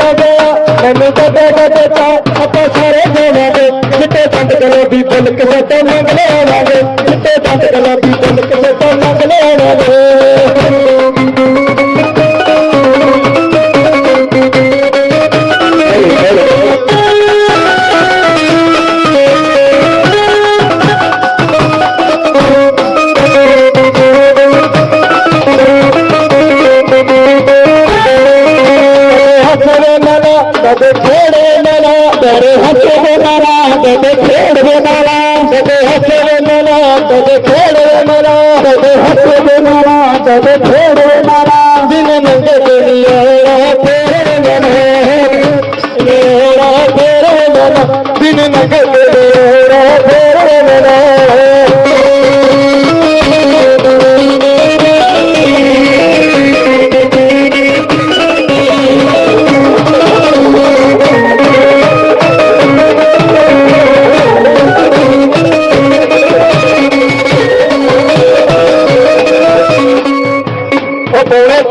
ਜਾਵਾਂਗੇ ਮੈਨੂੰ ਕਦੇ ਕਦੇ ਤਾਂ ਆਪਾਂ ਸਾਰੇ ਜਾਵਾਂਗੇ ਚਿੱਟੇ ਦੰਦ ਗੁਲਾਬੀ ਫੁੱਲ ਕਿਸੇ ਤੋਂ ਮੰਗ ਲਿਆਵਾਂਗੇ ਚਿੱਟੇ ਦੰਦ ਗੁਲਾਬੀ ਫੁੱਲ ਕਿਸੇ ਤੋਂ ਮੰਗ ਲਿਆਵਾਂਗੇ هٿ ۾ هسوي نالا جڏهن ڦير ويوا جڏهن هسلي نيروي نه هل ويهو جڏهن ڦيري نالا دن ۾ گيا دن ۾ گ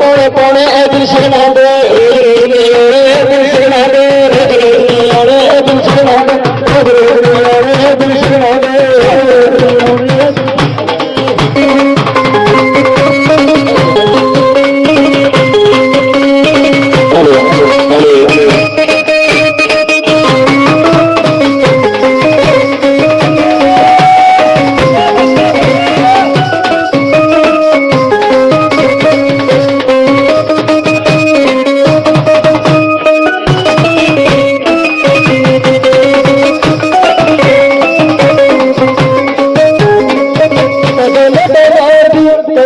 পড়ে পড়ে একদিন সেখানে হবে। একদিন সেখানে হবে একদিন সেখানে হবে। একদিন সেখানে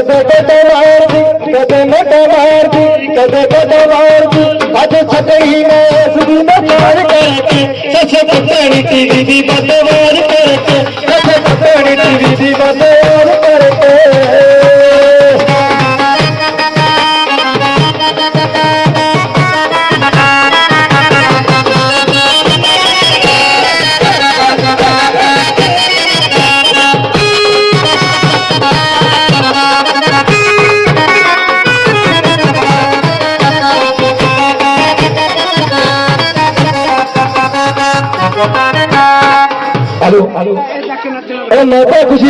ਕਦੇ ਕਦੇ ਮਾਰਦੀ ਕਦੇ ਮੋਟੇ ਮਾਰਦੀ ਕਦੇ ਕਦੇ ਮਾਰਦੀ ਅੱਜ ਛੱਡਈ ਮੈਂ ਇਸ ਦੀ ਨਕਾਰ ਕਰਕੇ ਸੱਚੇ ਪੱਤਣੀ ਟੀਵੀ ਦੀ ਬਦਵਾਰ ਕਰਕੇ ਸੱਚੇ ਪੱਤਣੀ ਟੀਵੀ ਦੀ ਬਦਵਾਰ আরও আরও। খুশি।